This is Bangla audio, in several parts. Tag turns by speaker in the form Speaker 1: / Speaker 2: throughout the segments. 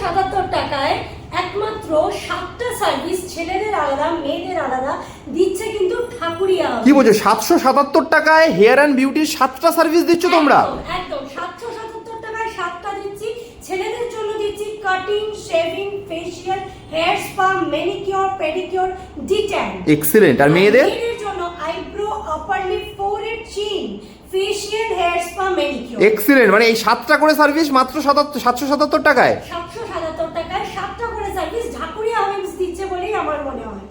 Speaker 1: সাতাত্তর টাকায় একমাত্র সাতটা সার্ভিস ছেলেদের আলাদা মেয়েদের আলাদা দিচ্ছে কিন্তু ঠাকুরিয়া
Speaker 2: কি বলছো? সাতশো সাতাত্তর টাকায় হেয়ার অ্যান্ড বিউটির সাতটা সার্ভিস দিচ্ছ তোমরা?
Speaker 1: একদম, সাতশো সাতাত্তর টাকায় সাতটা দিচ্ছি। ছেলেদের জন্য দিচ্ছি cutting shaving facial hair spa manicure pedicure detan
Speaker 2: excellent আর মেয়েদের?
Speaker 1: মেয়েদের জন্য eyebrow upper lip forehead chin facial hair spa manicure
Speaker 2: excellent মানে এই সাতটা করে সার্ভিস মাত্র সাতাত্তর সাতশো সাতাত্তর টাকায়।
Speaker 1: সাতশো সাতাত্তর টাকায় সাতটা করে সার্ভিস ঢাকুরিয়া হাউস দিচ্ছে বলেই আমার মনে হয়।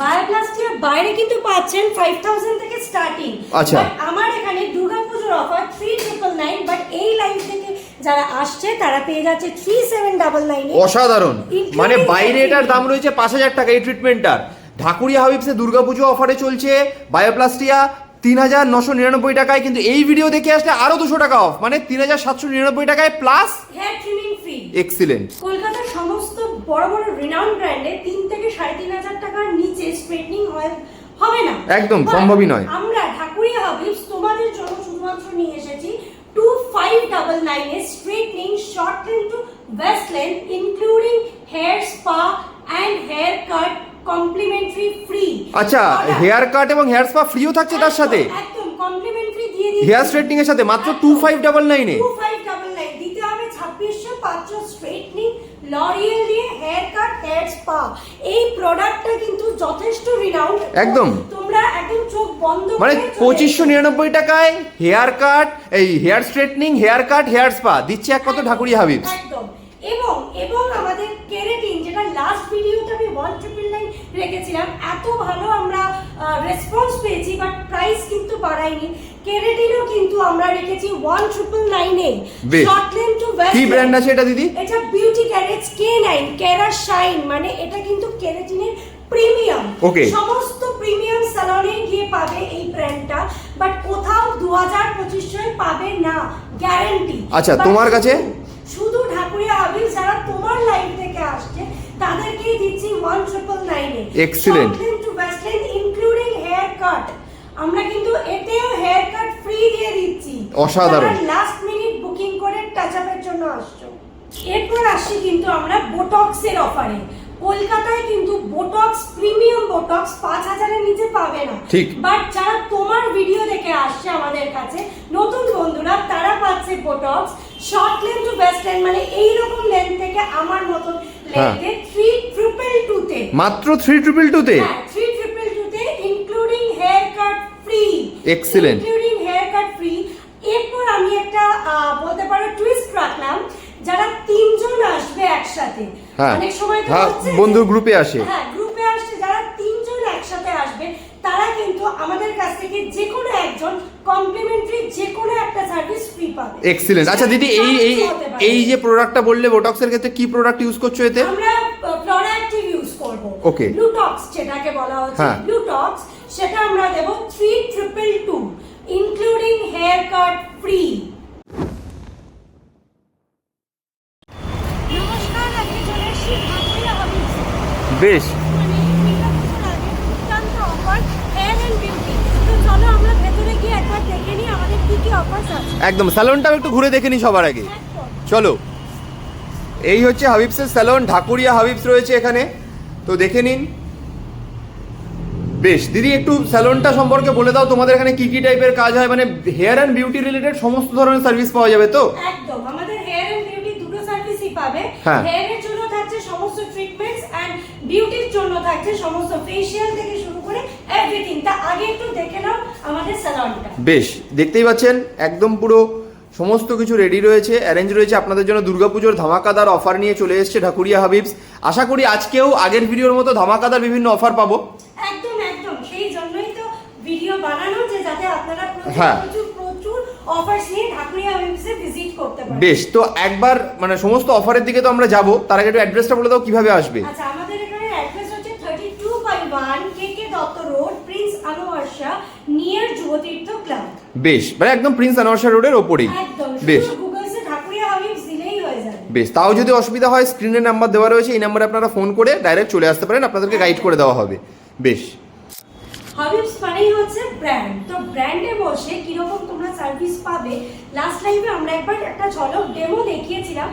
Speaker 1: বায়োপ্লাস্টিয়ার বাইরে কিন্তু পাচ্ছেন ফাইভ থাউজেন্ড থেকে স্টার্টিং
Speaker 2: আচ্ছা।
Speaker 1: আমার এখানে দুর্গাপুজোর offer three triple nine but এই লাইন থেকে যারা আসছে তারা পেয়ে যাচ্ছে থ্রি সেভেন ডাবল নাইন
Speaker 2: অসাধারণ। মানে বাইরে এটার দাম রয়েছে পাঁচ হাজার টাকা এই ট্রিটমেন্টটার ঢাকুরিয়া হাবিবসে দুর্গাপুজো অফারে চলছে বায়োপ্লাস্টিয়া তিন হাজার নশো নিরানব্বই টাকায় কিন্তু এই ভিডিও দেখে আসলে আরও দুশো টাকা অফ মানে তিন হাজার সাতশো নিরানব্বই টাকায় প্লাস
Speaker 1: ফ্রি
Speaker 2: এক্সিলেন্ট
Speaker 1: কলকাতার সমস্ত বড় বড় রিনাউন্ড ব্র্যান্ডে তিন থেকে সাড়ে তিন হাজার টাকার নিচে স্ট্রেটনিং হবে না।
Speaker 2: একদম, সম্ভবই নয়।
Speaker 1: আমরা ঠাকুরিয়া হাবিবস তোমাদের জন্য শুধুমাত্র নিয়ে এসেছি টু ফাইভ ডাবল নাইনে straightening short length to waist length including hair spa and hair cut complimentary free
Speaker 2: আচ্ছা হেয়ার কাট এবং হেয়ার স্পা ফ্রিও থাকছে তার সাথে?
Speaker 1: একদম কমপ্লিমেন্টারি দিয়ে
Speaker 2: হেয়ার স্ট্রেটনিং এর সাথে মাত্র টু ফাইভ ডাবল নাইনে
Speaker 1: টু ফাইভ ডাবল নাইন হবে স্ট্রেটনিং লরিয়েল দিয়ে হেয়ার কাট হেয়ার স্পা এই প্রোডাক্টটা কিন্তু যথেষ্ট রিনাউন্ড
Speaker 2: একদম।
Speaker 1: তোমরা একদম চোখ বন্ধ
Speaker 2: মানে পঁচিশশো নিরানব্বই টাকায় হেয়ার কাট এই hair straightening hair cut hair spa দিচ্ছে একমাত্র ঢাকুরিয়া হাবিব।
Speaker 1: একদম। এবং এবং আমাদের কেরেটিন যেটা লাস্ট ভিডিওতে আমি ওয়ান নাইন রেখেছিলাম। এত ভালো আমরা রেসপন্স পেয়েছি বাট প্রাইস কিন্তু বাড়াইনি কেরাটিনও কিন্তু আমরা রেখেছি ওয়ান ট্রিপল নাইনে
Speaker 2: বেশ।
Speaker 1: শর্ট লেন টু
Speaker 2: কি ব্র্যান্ড আছে এটা দিদি?
Speaker 1: এটা beauty carats K nine kera shine মানে এটা কিন্তু কেরাটিনের প্রিমিয়াম
Speaker 2: Okay.
Speaker 1: সমস্ত প্রিমিয়াম স্যালনে গিয়ে পাবে এই ব্র্যান্ডটা বাট কোথাও দু হাজার পঁচিশশো পাবে না গ্যারান্টি
Speaker 2: আচ্ছা, তোমার কাছে?
Speaker 1: শুধু ঢাকুরিয়া হাবিব যারা তোমার লাইন থেকে আসছে তাদেরকেই দিচ্ছি ওয়ান নাইনে
Speaker 2: Excellent.
Speaker 1: To western including hair cut আমরা কিন্তু এতেও হেয়ার কাট ফ্রি দিয়ে দিচ্ছি।
Speaker 2: অসাধারণ।
Speaker 1: লাস্ট মিনিট বুকিং করে টাচ আপের জন্য আসছো। এরপর আসছি কিন্তু আমরা বোটক্সের অফারে কলকাতায় কিন্তু বোটক্স প্রিমিয়াম বোটক্স পাঁচ হাজারের নিচে পাবে না।
Speaker 2: ঠিক।
Speaker 1: বাট যারা তোমার ভিডিও দেখে আসছে আমাদের কাছে নতুন বন্ধুরা তারা পাচ্ছে botox short length to best length মানে এই রকম লেন থেকে আমার মতন
Speaker 2: হ্যাঁ।
Speaker 1: থ্রি ট্রিপল টুতে
Speaker 2: মাত্র থ্রি ট্রিপল টুতে
Speaker 1: থ্রি ট্রিপল টুতে including hair cut free. Including hair cut free এরপর আমি একটা বলতে পারো টুইস্ট রাখলাম যারা তিনজন আসবে একসাথে
Speaker 2: হ্যাঁ।
Speaker 1: অনেক সময় তো
Speaker 2: হ্যাঁ, বন্ধুর গ্রুপে আসে।
Speaker 1: হ্যাঁ গ্রুপে আসছে যারা তিনজন একসাথে আসবে তারা কিন্তু আমাদের কাছ থেকে যে কোনো একজন কমপ্লিমেন্টারি যে কোনো একটা সার্ভিস ফ্রি পাবে।
Speaker 2: এক্সিলেন্ট আচ্ছা দিদি এই এই এই যে প্রোডাক্টটা বললে বোটক্সের ক্ষেত্রে কি প্রোডাক্ট ইউজ করছ এতে?
Speaker 1: আমরা ফ্লোরা অ্যাক্টিভ ইউজ করব।
Speaker 2: Okay.
Speaker 1: ব্লুটক্স যেটাকে বলা হচ্ছে।
Speaker 2: হ্যাঁ।
Speaker 1: ব্লুটক্স সেটা আমরা দেব three triple two including hair cut free
Speaker 2: বেশ
Speaker 1: মানে দুর্গাপুজোর আগে দুর্দান্ত অফার হেয়ার অ্যান্ড বিউটি তো চলো আমরা ভেতরে গিয়ে একবার দেখে নিই আমাদের কি কি অফার্স আছে
Speaker 2: একদম স্যালনটাও একটু ঘুরে দেখে নি সবার আগে। চলো। এই হচ্ছে হাবিবসের স্যালন ঢাকুরিয়া হাবিবস রয়েছে এখানে। তো দেখে নিন। বেশ দিদি একটু স্যালনটা সম্পর্কে বলে দাও তোমাদের এখানে কি কি টাইপের কাজ হয়? মানে হেয়ার অ্যান্ড বিউটি রিলেটেড সমস্ত ধরনের সার্ভিস পাওয়া যাবে তো?
Speaker 1: একদম আমাদের হেয়ার এন্ড বিউটি দুটো সার্ভিসই পাবে।
Speaker 2: হ্যাঁ।
Speaker 1: হেয়ারের জন্য থাকছে সমস্ত ট্রিটমেন্টস এন্ড বিউটির জন্য থাকছে সমস্ত ফেশিয়াল থেকে শুরু করে এভরিথিং তা আগে একটু দেখে নাও আমাদের স্যালনটা
Speaker 2: বেশ দেখতেই পাচ্ছেন একদম পুরো সমস্ত কিছু রেডি রয়েছে অ্যারেঞ্জ রয়েছে। আপনাদের জন্য দুর্গাপুজোর ধামাকাদার অফার নিয়ে চলে এসেছে ঢাকুরিয়া হাবিবস। আশা করি আজকেও আগের ভিডিওর মতো ধামাকাদার বিভিন্ন অফার পাবো।
Speaker 1: একদম একদম। সেই জন্যই তো ভিডিও বানানো যে যাতে আপনারা
Speaker 2: হ্যাঁ। বেশ তো একবার মানে সমস্ত অফারের দিকে তো আমরা যাব। তার আগে একটু অ্যাড্রেসটা বলে দাও কীভাবে আসবে?
Speaker 1: আচ্ছা আমাদের এখানে অ্যাড্রেস হচ্ছে thirty two by one K K Dutta road prince Anwar Shah near Yubatirtha club
Speaker 2: বেশ মানে একদম প্রিন্স আনোয়ারশা রোডের ওপরেই। বেশ।
Speaker 1: হয়ে
Speaker 2: বেশ তাও যদি অসুবিধা হয় স্ক্রিনে নাম্বার দেওয়া রয়েছে এই নাম্বারে আপনারা ফোন করে ডাইরেক্ট চলে আসতে পারেন আপনাদেরকে গাইড করে দেওয়া হবে। বেশ।
Speaker 1: হাবিবস মানেই হচ্ছে ব্র্যান্ড তো ব্র্যান্ডে বসে কীরকম তোমরা সার্ভিস পাবে লাস্ট লাইভে আমরা একবার একটা ঝলক ডেমো দেখিয়েছিলাম।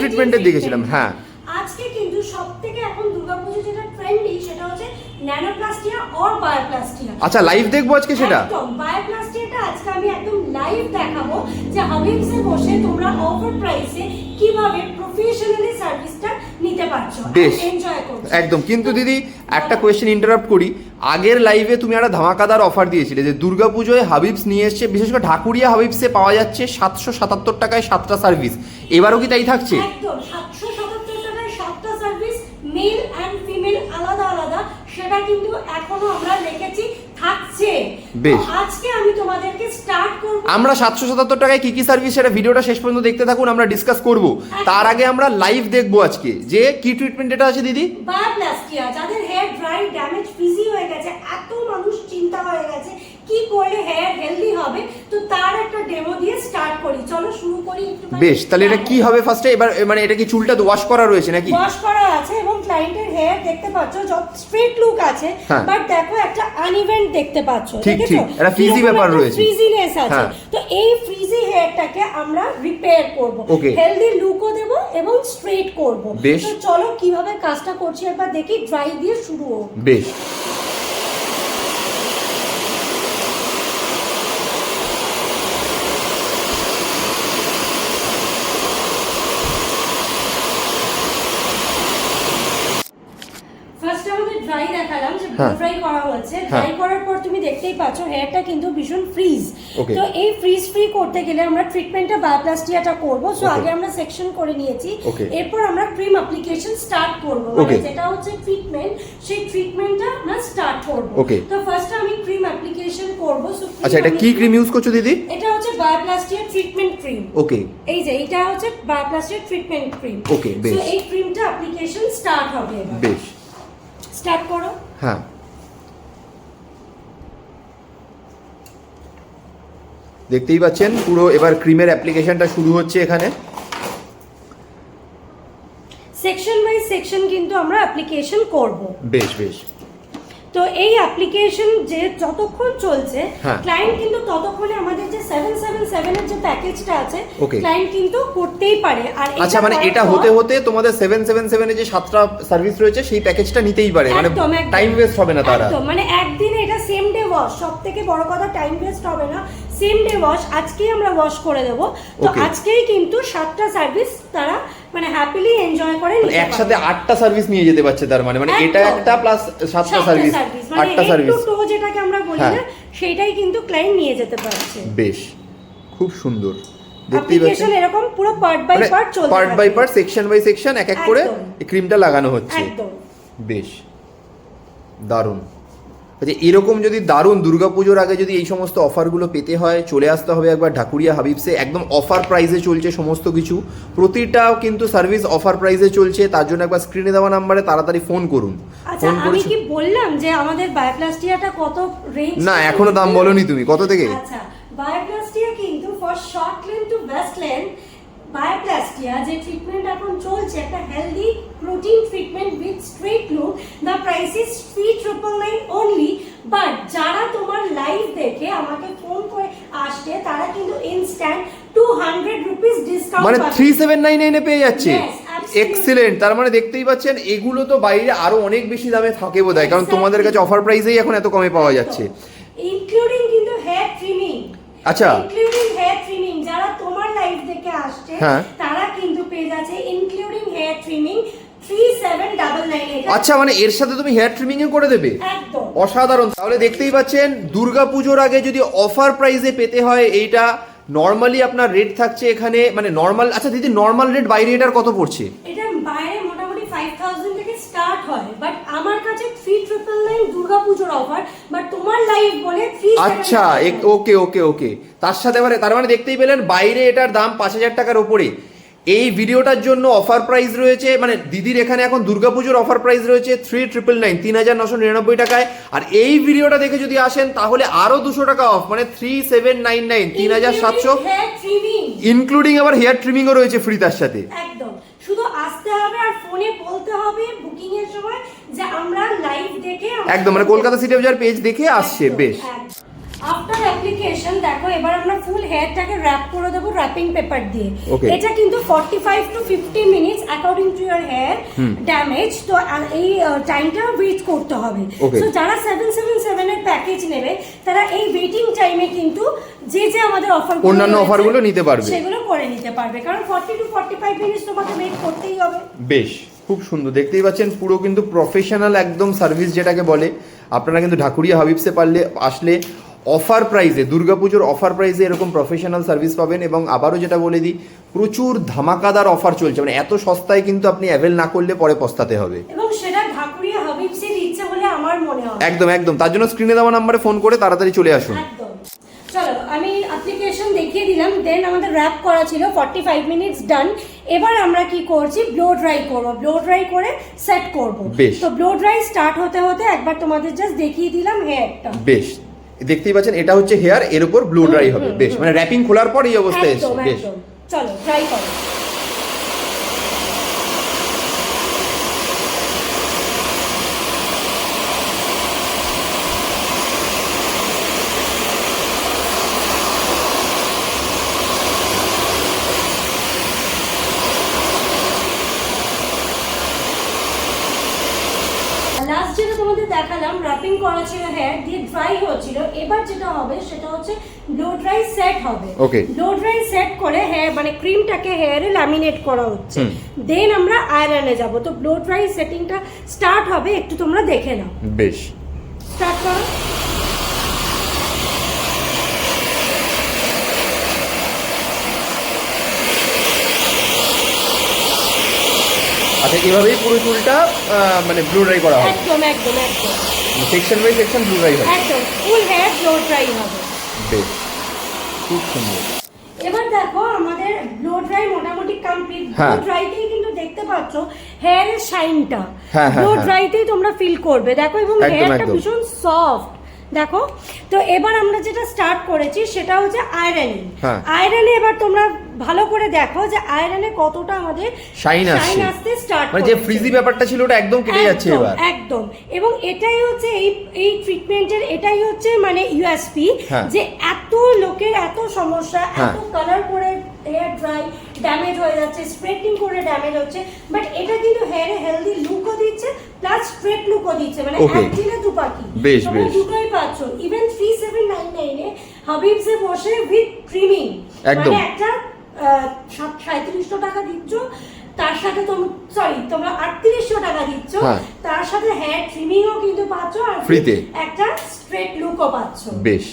Speaker 2: Treatment এর দেখেছিলাম, হ্যাঁ।
Speaker 1: আজকে কিন্তু সব থেকে এখন দুর্গাপুজো যেটা ট্রেন্ডি সেটা হচ্ছে ন্যানোপ্লাস্টিয়া অর বায়োপ্লাস্টিয়া
Speaker 2: আচ্ছা লাইভ দেখব আজকে সেটা?
Speaker 1: একদম বায়োপ্লাস্টিয়াটা আজকে আমি একদম লাইভ দেখাবো যে হাবিবসে বসে তোমরা অফার প্রাইসে কীভাবে প্রফেশনালি সার্ভিসটা নিতে পারছ
Speaker 2: বেশ।
Speaker 1: এনজয় করছ।
Speaker 2: একদম। কিন্তু দিদি একটা কোয়েশ্চেন ইন্টারাপ্ট করি। আগের লাইভে তুমি একটা ধামাকাদার অফার দিয়েছিলে যে দুর্গাপুজোয় হাবিবস নিয়ে এসছে বিশেষ করে ঢাকুরিয়া হাবিবসে পাওয়া যাচ্ছে সাতশো সাতাত্তর টাকায় সাতটা সার্ভিস এবারও কি তাই থাকছে?
Speaker 1: একদম সাতশো সাতাত্তর টাকায় সাতটা সার্ভিস মেল অ্যান্ড ফিমেল আলাদা আলাদা সেটা কিন্তু এখনও আমরা রেখেছি থাকছে।
Speaker 2: বেশ।
Speaker 1: আজকে আমি তোমাদেরকে স্টার্ট করব।
Speaker 2: আমরা সাতশো সাতাত্তর টাকায় কি কি সার্ভিস সেটা ভিডিওটা শেষ পর্যন্ত দেখতে থাকুন আমরা ডিসকাস করব। তার আগে আমরা লাইভ দেখব আজকে যে কি ট্রিটমেন্ট এটা আছে দিদি?
Speaker 1: বায়োপ্লাস্টিয়া যাদের হেয়ার ড্রাই ড্যামেজ ফ্রিজি হয়ে গেছে এত মানুষ চিন্তা হয়ে গেছে কি করলে হেয়ার হেলদি হবে তো তার একটা ডেমো দিয়ে স্টার্ট করি চলো শুরু করি একটু
Speaker 2: বেশ তাহলে এটা কি হবে ফার্স্টে এবার মানে এটা কি চুলটা ওয়াশ করা রয়েছে নাকি
Speaker 1: ওয়াশ করা আছে এবং ক্লায়েন্টের হেয়ার দেখতে পাচ্ছ যত স্ট্রেট লুক আছে
Speaker 2: হ্যাঁ।
Speaker 1: বাট দেখো একটা আনইভেন্ট দেখতে পাচ্ছ
Speaker 2: ঠিক, ঠিক। একটা frizzy ব্যাপার রয়েছে।
Speaker 1: ফ্রিজিনেস আছে
Speaker 2: হ্যাঁ।
Speaker 1: তো এই ফ্রিজি হেয়ারটাকে আমরা রিপেয়ার করব. হেলদি লুকও দেব এবং স্ট্রেট করব। তো চলো কীভাবে কাজটা করছি একবার দেখি ড্রাই দিয়ে শুরু হোক
Speaker 2: বেশ
Speaker 1: ফার্স্ট আমাদের ড্রাই দেখালাম যে
Speaker 2: হ্যাঁ।
Speaker 1: ড্রাই করা হচ্ছে।
Speaker 2: হ্যাঁ।
Speaker 1: ড্রাই করার পর তুমি দেখতেই পাচ্ছ হেয়ারটা কিন্তু ভীষণ ফ্রিজ তো এই ফ্রিজ ফ্রি করতে গেলে আমরা ট্রিটমেন্টটা বায়োপ্লাস্টিয়াটা করব। সো আগে আমরা সেকশন করে নিয়েছি। এরপর আমরা ক্রিম অ্যাপ্লিকেশন স্টার্ট করব। মানে যেটা হচ্ছে ট্রিটমেন্ট সেই ট্রিটমেন্টটা আমরা স্টার্ট করব। তো ফার্স্ট আমি ক্রিম অ্যাপ্লিকেশন করব। সো
Speaker 2: আচ্ছা এটা কি ক্রিম ইউজ করছ দিদি?
Speaker 1: এটা হচ্ছে বায়োপ্লাস্টিয়া ট্রিটমেন্ট ক্রিম
Speaker 2: ওকে
Speaker 1: এই যে এটা হচ্ছে বায়োপ্লাস্টিয়া ট্রিটমেন্ট ক্রিম
Speaker 2: Okay, বেশ।
Speaker 1: সো এই ক্রিমটা অ্যাপ্লিকেশন স্টার্ট হবে
Speaker 2: বেশ।
Speaker 1: স্টার্ট করো।
Speaker 2: হ্যাঁ। দেখতেই পাচ্ছেন পুরো এবার ক্রিমের অ্যাপ্লিকেশনটা শুরু হচ্ছে এখানে।
Speaker 1: সেকশন বাই সেকশন কিন্তু আমরা অ্যাপ্লিকেশন করব।
Speaker 2: বেশ বেশ।
Speaker 1: তো এই অ্যাপ্লিকেশন যে যতক্ষণ চলছে
Speaker 2: হ্যাঁ।
Speaker 1: ক্লায়েন্ট কিন্তু ততক্ষণে আমাদের যে সেভেন সেভেন সেভেনের যে প্যাকেজটা আছে ক্লায়েন্ট কিন্তু করতেই পারে। আর
Speaker 2: আচ্ছা মানে এটা হতে হতে তোমাদের সেভেন সেভেন সেভেনে যে সাতটা সার্ভিস রয়েছে সেই প্যাকেজটা নিতেই পারে। মানে। টাইম ওয়েস্ট হবে না তারা।
Speaker 1: মানে একদিনে এটা সেম ডে ওয়াশ সব থেকে বড় কথা টাইম ওয়েস্ট হবে না। সেম ডে ওয়াশ আজকেই আমরা ওয়াশ করে দেব। তো আজকেই কিন্তু সাতটা সার্ভিস তারা মানে হ্যাপিলি এনজয় করে
Speaker 2: একসাথে আটটা সার্ভিস নিয়ে যেতে পারছে তার মানে মানে এটা একটা প্লাস সাতটা সার্ভিস
Speaker 1: মানে
Speaker 2: আটটা সার্ভিস
Speaker 1: যেটাকে আমরা বলি
Speaker 2: হ্যাঁ।
Speaker 1: না সেটাই কিন্তু ক্লায়েন্ট নিয়ে যেতে পারছে।
Speaker 2: বেশ খুব সুন্দর। দেখতেই
Speaker 1: অ্যাপ্লিকেশন
Speaker 2: পাচ্ছেন?
Speaker 1: এরকম পুরো পার্ট বাই পার্ট চলতে
Speaker 2: part by part section by section এক এক করে ক্রিমটা লাগানো হচ্ছে।
Speaker 1: একদম।
Speaker 2: বেশ। দারুণ। আচ্ছা এরকম যদি দারুণ দুর্গাপুজোর আগে যদি এই সমস্ত অফারগুলো পেতে হয় চলে আসতে হবে একবার ঢাকুরিয়া হাবিবসে। একদম অফার প্রাইসে চলছে সমস্ত কিছু। প্রতিটাও কিন্তু সার্ভিস অফার প্রাইসে চলছে তার জন্য একবার স্ক্রিনে দেওয়া নাম্বারে তাড়াতাড়ি ফোন করুন।
Speaker 1: আচ্ছা আমি কি বললাম যে আমাদের বায়োপ্লাস্টিয়াটা কত রেঞ্জ
Speaker 2: না এখনও দাম বলনি তুমি কত থেকে?
Speaker 1: আচ্ছা বায়োপ্লাস্টিয়া কিন্তু for short length to best length Bioplastia যে ট্রিটমেন্ট এখন চলছে একটা healthy protein treatment with straight look the price is three triple nine only but যারা তোমার লাইভ দেখে আমাকে ফোন করে আসছে তারা কিন্তু instant two hundred rupees discount
Speaker 2: মানে থ্রি সেভেন নাইন নাইনে পেয়ে যাচ্ছে. এক্সিলেন্ট তার মানে দেখতেই পাচ্ছেন এগুলো তো বাইরে আরও অনেক বেশি দামে থাকে বোধ হয় কারণ তোমাদের কাছে অফার প্রাইসেই এখন এত কমে পাওয়া যাচ্ছে।
Speaker 1: ইনক্লুডিং কিন্তু হেয়ার ট্রিমিং
Speaker 2: আচ্ছা।
Speaker 1: ইনক্লুডিং হেয়ার ট্রিমিং যারা তোমার লাইফ থেকে আসছে
Speaker 2: হ্যাঁ।
Speaker 1: তারা কিন্তু পেয়ে যাচ্ছে ইনক্লুডিং হেয়ার ট্রিমিং
Speaker 2: আচ্ছা মানে এর সাথে তুমি হেয়ার ট্রিমিং করে দেবে?
Speaker 1: একদম।
Speaker 2: অসাধারণ। তাহলে দেখতেই পাচ্ছেন দুর্গা পুজোর আগে যদি অফার প্রাইসে পেতে হয় এইটা নর্মালি আপনার রেট থাকছে এখানে মানে নর্মাল আচ্ছা দিদি নর্মাল রেট বাইরে এটার কত পড়ছে?
Speaker 1: এটা বাইরে মোটামুটি 5000 থেকে স্টার্ট হয় বাট আমার কাছে 3999 দুর্গাপূজোর অফার বাট তোমার লাইফ বলে 3
Speaker 2: আচ্ছা ওকে ওকে ওকে তার সাথে মানে তার মানে দেখতেই পেলেন বাইরে এটার দাম পাঁচ হাজার টাকার ওপরে। এই ভিডিওটার জন্য অফার প্রাইস রয়েছে মানে দিদির এখানে এখন দুর্গাপুজোর অফার প্রাইস রয়েছে থ্রি ট্রিপল নাইন তিন হাজার নশো নিরানব্বই টাকায়। আর এই ভিডিওটা দেখে যদি আসেন তাহলে আরও দুশো টাকা অফ মানে থ্রি সেভেন নাইন নাইন তিন হাজার সাতশো। ইনক্লুডিং আবার হেয়ার ট্রিমিংও রয়েছে ফ্রি তার সাথে।
Speaker 1: একদম। শুধু আসতে হবে আর ফোনে বলতে হবে বুকিং এর সময় যে আমরা লাইভ দেখে
Speaker 2: একদম মানে কলকাতা সিটি অফ যার পেজ দেখে আসছে বেশ।
Speaker 1: আফটার অ্যাপ্লিকেশন দেখো এবার আমরা ফুল হেয়ারটাকে র‍্যাপ করে দেবো র‍্যাপিং পেপার দিয়ে। এটা কিন্তু 45 to 50 minutes according to your hair damage তো এই টাইমটা ওয়েট করতে হবে। সো যারা 777 এর প্যাকেজ নেবে তারা এই ওয়েটিং টাইমে কিন্তু যে যে আমাদের অফার
Speaker 2: অন্যান্য অফারগুলো নিতে পারবে।
Speaker 1: সেগুলো করে নিতে পারবে। কারণ 40 টু 45 মিনিটস তোমাকে ওয়েট করতেই হবে।
Speaker 2: বেশ খুব সুন্দর। দেখতেই পাচ্ছেন পুরো কিন্তু প্রফেশনাল একদম সার্ভিস যেটাকে বলে। আপনারা কিন্তু ঢাকুরিয়া হাবিবসে পারলে আসলে অফার প্রাইসে দুর্গাপুজোর অফার প্রাইজে এরকম প্রফেশনাল সার্ভিস পাবেন এবং আবারও যেটা বলে দিই প্রচুর ধামাকাদার অফার চলছে। মানে এত সস্তায় কিন্তু আপনি অ্যাভেল না করলে পরে পস্তাতে হবে।
Speaker 1: এবং সেটা ঢাকুরিয়া হাবিবসের ইচ্ছে বলে আমার মনে হয়।
Speaker 2: একদম একদম। তার জন্য স্ক্রিনে দেওয়া নাম্বারে ফোন করে তাড়াতাড়ি চলে আসুন।
Speaker 1: একদম। চলো আমি অ্যাপ্লিকেশন দেখিয়ে দিলাম দেন আমাদের র্যাপ করা ছিল 45 মিনিটস ডান এবার আমরা কি করছি? ব্লো ড্রাই করব। ব্লো ড্রাই করে সেট করব। তো ব্লো ড্রাই স্টার্ট হতে হতে একবার তোমাদের জাস্ট দেখিয়ে দিলাম হেয়ারটা
Speaker 2: বেশ। দেখতেই পাচ্ছেন এটা হচ্ছে হেয়ার এর উপর ব্লু ড্রাই হবে। বেশ মানে র্যাপিং খোলার পর এই অবস্থায় এসছে বেশ।
Speaker 1: চলো ট্রাই করো লাস্ট যেটা তোমাদের দেখালাম র্যাপিং করা ছিল ড্রাই হচ্ছিল। এবার যেটা হবে সেটা হচ্ছে ব্লো ড্রাই সেট হবে।
Speaker 2: Okay.
Speaker 1: ব্লো ড্রাই সেট করে হেয়ার মানে ক্রিমটাকে হেয়ারে ল্যামিনেট করা হচ্ছে। দেন আমরা আয়রনে যাব। তো ব্লো ড্রাই সেটিংটা স্টার্ট হবে একটু তোমরা দেখে নাও।
Speaker 2: বেশ।
Speaker 1: স্টার্ট করো।
Speaker 2: আচ্ছা এভাবেই পুরো চুলটা মানে ব্লু ড্রাই করা হবে
Speaker 1: একদম একদম একদম।
Speaker 2: Section by section blow dry হবে।
Speaker 1: একদম ফুল হেয়ার ব্লো ড্রাই হবে।
Speaker 2: বেশ খুব সুন্দর।
Speaker 1: এবার দেখো আমাদের ব্লো ড্রাই মোটামুটি কমপ্লিট ব্লো
Speaker 2: ড্রাই
Speaker 1: ড্রাইতেই কিন্তু দেখতে পাচ্ছ হেয়ারের শাইনটা
Speaker 2: হ্যাঁ, হ্যাঁ,
Speaker 1: ব্লো। ড্রাইতেই তোমরা ফিল করবে। দেখো এবং হেয়ারটা ভীষণ সফট দেখো তো এবার আমরা যেটা স্টার্ট করেছি সেটা হচ্ছে আয়রনিং
Speaker 2: হ্যাঁ।
Speaker 1: আয়রনে এবার তোমরা ভালো করে দেখো যে আয়রনে কতটা আমাদের
Speaker 2: শাইন আসছে
Speaker 1: আসতে স্টার্ট
Speaker 2: মানে যে ফ্রিজি ব্যাপারটা ছিল ওটা একদম কেটে যাচ্ছে এবার
Speaker 1: একদম এবং এটাই হচ্ছে এই এই ট্রিটমেন্টের এটাই হচ্ছে মানে ইউএসপি
Speaker 2: হ্যাঁ।
Speaker 1: যে এত লোকের এত সমস্যা
Speaker 2: হ্যাঁ।
Speaker 1: এত কালার করে হেয়ার ড্রাই ড্যামেজ হয়ে যাচ্ছে স্ট্রেটনিং করে ড্যামেজ হচ্ছে বাট এটা কিন্তু হেয়ারে হেলদি লুকও দিচ্ছে প্লাস স্ট্রেট লুকও দিচ্ছে মানে
Speaker 2: Okay.
Speaker 1: এক দিনে দু পাখি
Speaker 2: বেশ, বেশ।
Speaker 1: দুটোই পাচ্ছ ইভেন থ্রি সেভেন নাইন নাইনে হাবিবসে বসে উইথ ট্রিমিং
Speaker 2: একদম।
Speaker 1: মানে একটা সাঁত্রিশশো টাকা দিচ্ছ তার সাথে তোমরা সরি তোমরা আটত্রিশশো টাকা দিচ্ছ
Speaker 2: হ্যাঁ।
Speaker 1: তার সাথে হেয়ার ট্রিমিংও কিন্তু পাচ্ছ আর
Speaker 2: Free-তে।
Speaker 1: একটা স্ট্রেট লুকও পাচ্ছ
Speaker 2: বেশ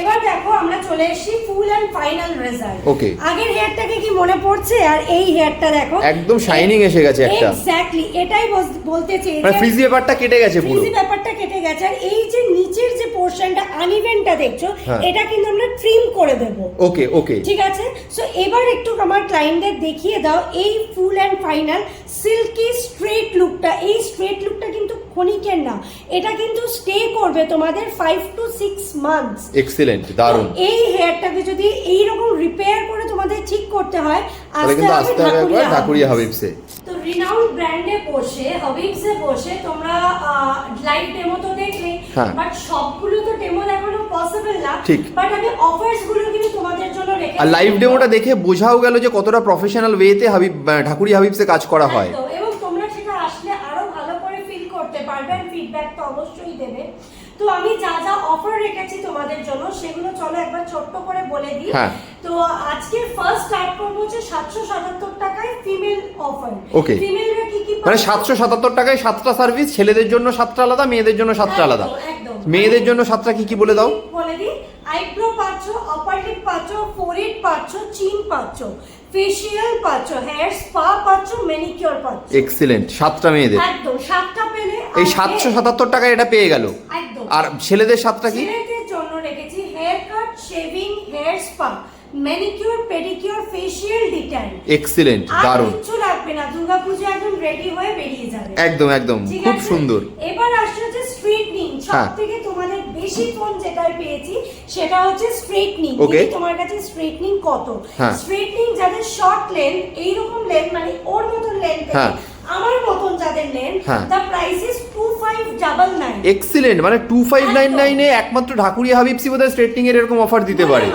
Speaker 1: এবার দেখো আমরা চলে এসেছি full and final result
Speaker 2: Okay.
Speaker 1: আগের হেয়ারটাকে কি মনে পড়ছে? আর এই হেয়ারটা দেখো।
Speaker 2: একদম shining এসে গেছে একটা।
Speaker 1: এক্স্যাক্টলি এটাই বলতে চেয়েছি।
Speaker 2: মানে ফ্রিজি ব্যাপারটা কেটে গেছে পুরো।
Speaker 1: ফ্রিজি ব্যাপারটা কেটে গেছে। আর এই যে নিচের যে পোর্শনটা আনইভেনটা দেখছ
Speaker 2: হ্যাঁ।
Speaker 1: এটা কিন্তু আমরা ট্রিম করে দেবো।
Speaker 2: ওকে ওকে
Speaker 1: ঠিক আছে? সো এবার একটু আমার ক্লায়েন্টদের দেখিয়ে দাও এই full and final silky straight লুকটা এই স্ট্রেট লুকটা কিন্তু ক্ষণিকের না। এটা কিন্তু স্টে করবে তোমাদের five to six months
Speaker 2: excellent দারুণ।
Speaker 1: এই হেয়ারটাকে যদি এই রকম রিপেয়ার করে তোমাদের ঠিক করতে হয়
Speaker 2: তাহলে কিন্তু আসতে হবে একবার ঢাকুরিয়া হাবিবসে
Speaker 1: তো রিনাউন্ড ব্র্যান্ডে বসে হাবিবসে বসে তোমরা লাইভ ডেমো তো দেখলে
Speaker 2: হ্যাঁ।
Speaker 1: বাট সবগুলো তো ডেমো দেখানো পসিবল না।
Speaker 2: ঠিক।
Speaker 1: বাট আমি অফার্সগুলো কিন্তু তোমাদের জন্য রেখে
Speaker 2: আর লাইভ ডেমোটা দেখে বোঝাও গেল যে কতটা প্রফেশনাল ওয়েতে হাবিব ঢাকুরিয়া হাবিবসে কাজ করা হয়
Speaker 1: একদম, এবং তোমরা সেটা আসলে আরও ভালো করে ফিল করতে পারবে আর ফিডব্যাক তো অবশ্যই দেবে তো আমি যা যা অফার রেখেছি তোমাদের জন্য সেগুলো চলো একবার ছোট্ট করে বলে দিই
Speaker 2: হ্যাঁ।
Speaker 1: তো আজকে ফার্স্ট স্টার্ট করব হচ্ছে সাতশো সাতাত্তর টাকায় ফিমেল অফার
Speaker 2: Okay.
Speaker 1: ফিমেলরা কি কি
Speaker 2: মানে? সাতশো সাতাত্তর টাকায় সাতটা সার্ভিস ছেলেদের জন্য সাতটা আলাদা মেয়েদের জন্য সাতটা আলাদা। মেয়েদের জন্য সাতটা কি কি বলে দাও
Speaker 1: বলে দিই আইব্রো পাচ্ছ আপার লিপ পাচ্ছ ফোরহেড পাচ্ছ চিন পাচ্ছ ফেসিয়াল পাচ্ছ হেয়ার স্পা পাচ্ছ ম্যানিকিউর পাচ্ছ।
Speaker 2: এক্সিলেন্ট সাতটা মেয়েদের।
Speaker 1: একদম সাতটা পেলে
Speaker 2: এই সাতশো সাতাত্তর টাকায় এটা পেয়ে গেল।
Speaker 1: একদম।
Speaker 2: আর ছেলেদের সাতটা কি?
Speaker 1: ছেলেদের জন্য রেখেছি hair cut shaving hair spa manicure pedicure facial detail
Speaker 2: excellent দারুণ।
Speaker 1: কিচ্ছু লাগবে না দুর্গাপূজা একদম রেডি হয়ে বেরিয়ে যাবে।
Speaker 2: একদম একদম খুব সুন্দর।
Speaker 1: এবার আসছে স্ট্রেটনিং
Speaker 2: হ্যাঁ।
Speaker 1: সব থেকে তোমাদের বেশি ফোন যেটা পেয়েছি সেটা হচ্ছে স্ট্রেটনিং
Speaker 2: Okay.
Speaker 1: তোমার কাছে স্ট্রেটনিং কত
Speaker 2: হ্যাঁ।
Speaker 1: স্ট্রেটনিং যাদের শর্ট লেন্থ এইরকম লেন্থ মানে ওর মতন লেন্থ
Speaker 2: হ্যাঁ।
Speaker 1: আমার মতন যাদের লেন্থ
Speaker 2: হ্যাঁ।
Speaker 1: The price is two double nine
Speaker 2: excellent মানে টু ফাইভ নাইন নাইনে একমাত্র ঢাকুরিয়া হাবিবসি বোধহয় স্ট্রেটনিং এর এরকম অফার দিতে পারে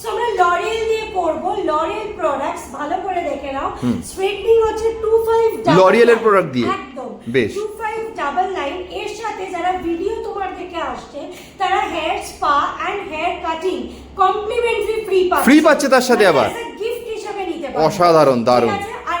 Speaker 1: সো আমরা লরিয়েল দিয়ে করব লরিয়েল প্রোডাক্টস ভালো করে দেখে নাও। স্ট্রেটনিং হচ্ছে 25
Speaker 2: L'Oreal এর product দিয়ে?
Speaker 1: একদম
Speaker 2: বেশ।
Speaker 1: 2599 এর সাথে যারা ভিডিও তোমার থেকে আসছে তারা hair spa and hair cutting complimentary free পাচ্ছে
Speaker 2: Free পাচ্ছে তার সাথে আবার?
Speaker 1: গিফট হিসেবে নিতে পারো।
Speaker 2: অসাধারণ, দারুণ।
Speaker 1: আর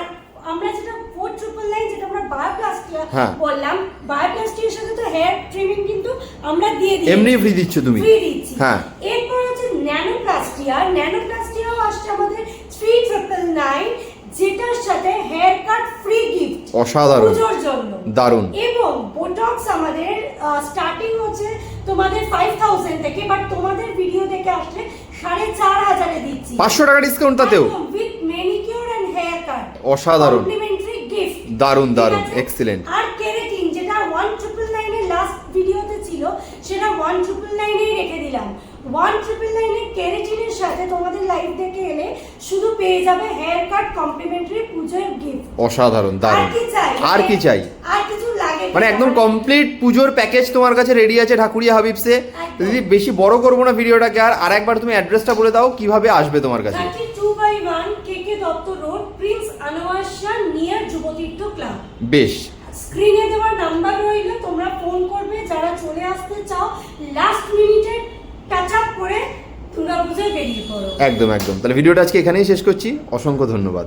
Speaker 1: আমরা যেটা 4999 যেটা আমরা বায়োপ্লাস্টিয়া
Speaker 2: হ্যাঁ।
Speaker 1: বললাম বায়োপ্লাস্টিয়ার সাথে তো হেয়ার ট্রিমিং কিন্তু আমরা দিয়ে দিই
Speaker 2: এমনি ফ্রি দিচ্ছ তুমি।
Speaker 1: ফ্রি দিচ্ছি।
Speaker 2: হ্যাঁ।
Speaker 1: এরপর হচ্ছে ন্যানোপ্লাস্টিয়া ন্যানোপ্লাস্টিয়াও আসছে আমাদের থ্রি ট্রিপল নাইন যেটার সাথে হেয়ার কাট ফ্রি গিফট
Speaker 2: অসাধারণ।
Speaker 1: পুজোর জন্য।
Speaker 2: দারুণ।
Speaker 1: এবং বোটক্স আমাদের স্টার্টিং হচ্ছে তোমাদের ফাইভ থাউজেন্ড থেকে বাট তোমাদের ভিডিও থেকে আসলে সাড়ে চার হাজারে দিচ্ছি।
Speaker 2: পাঁচশো টাকা ডিসকাউন্ট তাতেও?
Speaker 1: With manicure and hair cut
Speaker 2: অসাধারণ।
Speaker 1: কমপ্লিমেন্টারি গিফট
Speaker 2: দারুণ, দারুণ, excellent।
Speaker 1: আর কেরাটিন যেটা ওয়ান ট্রিপল নাইনের লাস্ট ভিডিওতে ছিল সেটা ওয়ান ট্রিপল নাইনেই রেখে দিলাম। ওয়ান ট্রিপল নাইনের কেরাটিনের সাথে তোমাদের লাইভ দেখে এলে শুধু পেয়ে যাবে হেয়ার কাট কমপ্লিমেন্টারি পুজোর গিফট
Speaker 2: অসাধারণ
Speaker 1: আর কি চাই?
Speaker 2: আর কি চাই?
Speaker 1: কিছু লাগে
Speaker 2: মানে একদম কমপ্লিট পুজোর প্যাকেজ তোমার কাছে রেডি আছে ঠাকুরিয়া হাবিবসে। দিদি বেশি বড় করব না ভিডিওটাকে আর আরেকবার তুমি অ্যাড্রেসটা বলে দাও কীভাবে আসবে তোমার কাছে? বেশ।
Speaker 1: স্ক্রিনে দেওয়া নাম্বার রইল তোমরা ফোন করবে যারা চলে আসতে চাও লাস্ট মিনিটে টাচ আপ করে দুর্গাপুজোয় বেরিয়ে পড়ো।
Speaker 2: একদম একদম। তাহলে ভিডিওটা আজকে এখানেই শেষ করছি। অসংখ্য ধন্যবাদ।